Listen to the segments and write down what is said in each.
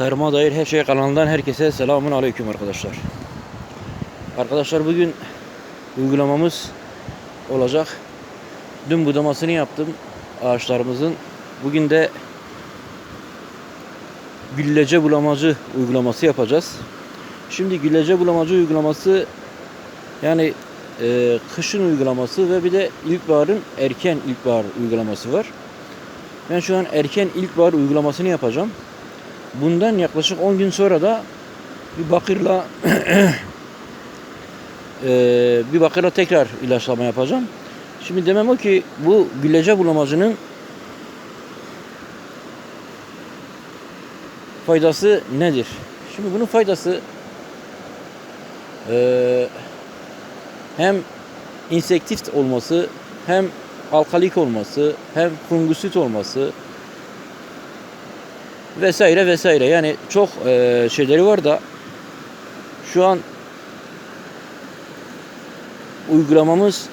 Tarıma dair her şey kanalından herkese selamun aleyküm arkadaşlar. Arkadaşlar bugün uygulamamız olacak. Dün budamasını yaptım ağaçlarımızın. Bugün de güllece bulamacı uygulaması yapacağız. Şimdi güllece bulamacı uygulaması yani e, kışın uygulaması ve bir de ilkbaharın erken ilkbahar uygulaması var. Ben şu an erken ilkbahar uygulamasını yapacağım. Bundan yaklaşık 10 gün sonra da bir bakırla eee, bir bakırla tekrar ilaçlama yapacağım. Şimdi demem o ki bu güllece bulamacının faydası nedir? Şimdi bunun faydası eee, hem insektif olması hem alkalik olması hem fungusit olması vesaire vesaire. Yani çok eee, şeyleri var da şu an uygulamamız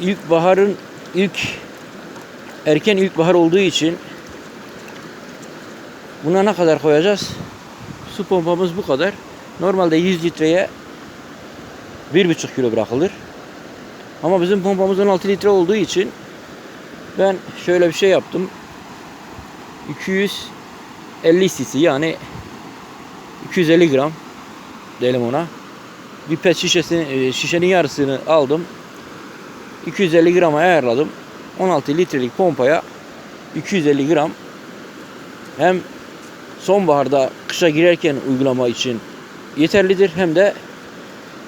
ilkbaharın ilk erken ilkbahar olduğu için buna ne kadar koyacağız? Su pompamız bu kadar. Normalde 100 litreye 1,5 kilo bırakılır. Ama bizim pompamız 16 litre olduğu için ben şöyle bir şey yaptım. 250 cc yani 250 gram diyelim ona. Bir pet şişesini, e, şişenin yarısını aldım. 250 grama ayarladım. 16 litrelik pompaya 250 gram hem sonbaharda kışa girerken uygulama için yeterlidir hem de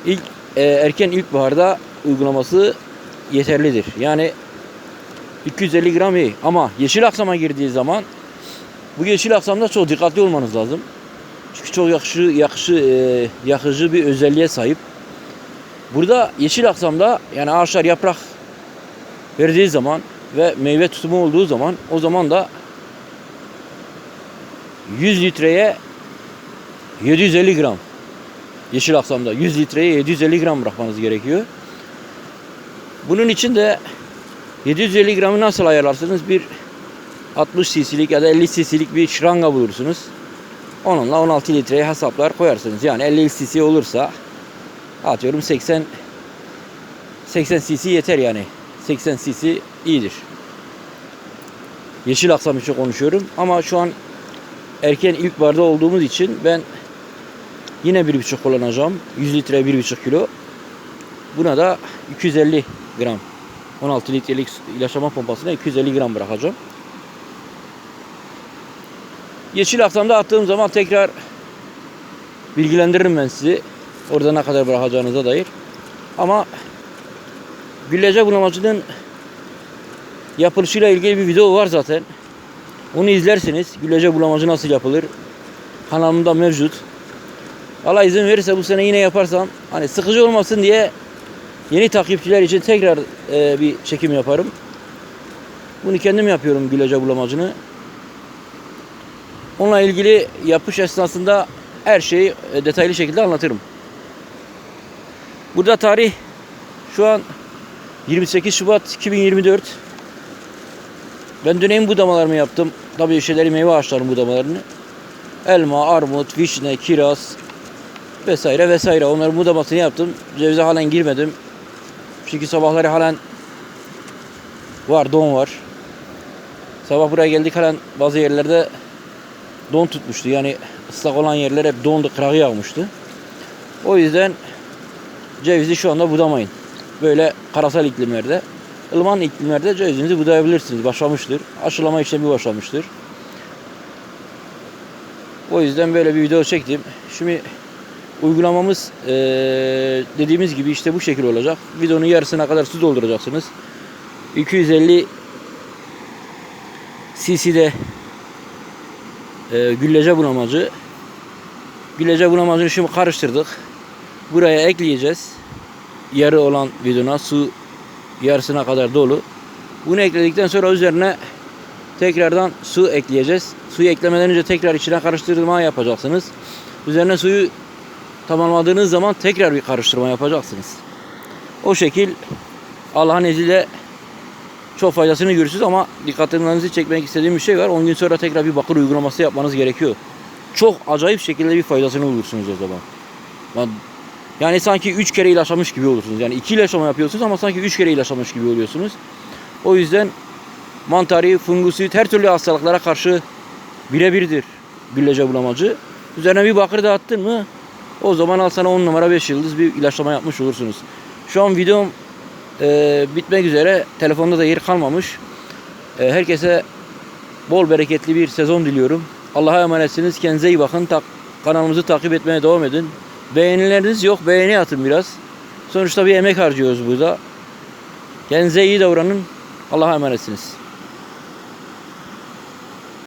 ilk e, erken ilkbaharda uygulaması yeterlidir. Yani 250 gram iyi ama yeşil aksama girdiği zaman bu yeşil aksamda çok dikkatli olmanız lazım. Çünkü çok yakışı, yakışı, e, bir özelliğe sahip. Burada yeşil aksamda yani ağaçlar yaprak verdiği zaman ve meyve tutumu olduğu zaman o zaman da 100 litreye 750 gram yeşil aksamda 100 litreye 750 gram bırakmanız gerekiyor. Bunun için de 750 gramı nasıl ayarlarsınız? Bir 60 cc'lik ya da 50 cc'lik bir şıranga bulursunuz. Onunla 16 litreye hesaplar koyarsınız. Yani 50 cc olursa atıyorum 80 80 cc yeter yani. 80 cc iyidir. Yeşil aksam için konuşuyorum ama şu an erken ilkbaharda olduğumuz için ben yine bir buçuk kullanacağım. 100 litre bir buçuk kilo. Buna da 250 gram 16 litrelik ilaçlama pompasına 250 gram bırakacağım. Yeşil aksamda attığım zaman tekrar bilgilendiririm ben sizi. Orada ne kadar bırakacağınıza dair. Ama güllece bulamacının yapılışıyla ilgili bir video var zaten. Onu izlersiniz. Güllece bulamacı nasıl yapılır? Kanalımda mevcut. Allah izin verirse bu sene yine yaparsam hani sıkıcı olmasın diye yeni takipçiler için tekrar e, bir çekim yaparım. Bunu kendim yapıyorum güllece bulamacını. Onunla ilgili yapış esnasında her şeyi e, detaylı şekilde anlatırım. Burada tarih şu an 28 Şubat 2024. Ben dönemin budamalarımı yaptım. Tabii şeyleri meyve ağaçlarının budamalarını. Elma, armut, vişne, kiraz vesaire vesaire. Onların budamasını yaptım. Cevize halen girmedim. Çünkü sabahları halen var, don var. Sabah buraya geldik halen bazı yerlerde don tutmuştu. Yani ıslak olan yerler hep dondu, kırağı yağmıştı. O yüzden cevizi şu anda budamayın. Böyle karasal iklimlerde, ılıman iklimlerde cevizinizi budayabilirsiniz. Başlamıştır. Aşılama işlemi başlamıştır. O yüzden böyle bir video çektim. Şimdi uygulamamız eee, dediğimiz gibi işte bu şekil olacak. Videonun yarısına kadar su dolduracaksınız. 250 cc'de e, güllece bulamacı. Güllece bulamacını şimdi karıştırdık. Buraya ekleyeceğiz. Yarı olan bidona su yarısına kadar dolu. Bunu ekledikten sonra üzerine tekrardan su ekleyeceğiz. Suyu eklemeden önce tekrar içine karıştırma yapacaksınız. Üzerine suyu tamamladığınız zaman tekrar bir karıştırma yapacaksınız. O şekil Allah'ın izniyle çok faydasını görürsünüz ama dikkatlerinizi çekmek istediğim bir şey var. 10 gün sonra tekrar bir bakır uygulaması yapmanız gerekiyor. Çok acayip şekilde bir faydasını bulursunuz o zaman. Yani, sanki 3 kere ilaçlamış gibi olursunuz. Yani 2 ilaçlama yapıyorsunuz ama sanki 3 kere ilaçlamış gibi oluyorsunuz. O yüzden mantari, fungusit her türlü hastalıklara karşı birebirdir güllece bulamacı. Üzerine bir bakır da attın mı o zaman al sana 10 numara 5 yıldız bir ilaçlama yapmış olursunuz. Şu an videom e, bitmek üzere. Telefonda da yer kalmamış. E, herkese bol bereketli bir sezon diliyorum. Allah'a emanetsiniz. Kendinize iyi bakın. Tak, kanalımızı takip etmeye devam edin. Beğenileriniz yok. Beğeni atın biraz. Sonuçta bir emek harcıyoruz burada. Kendinize iyi davranın. Allah'a emanetsiniz.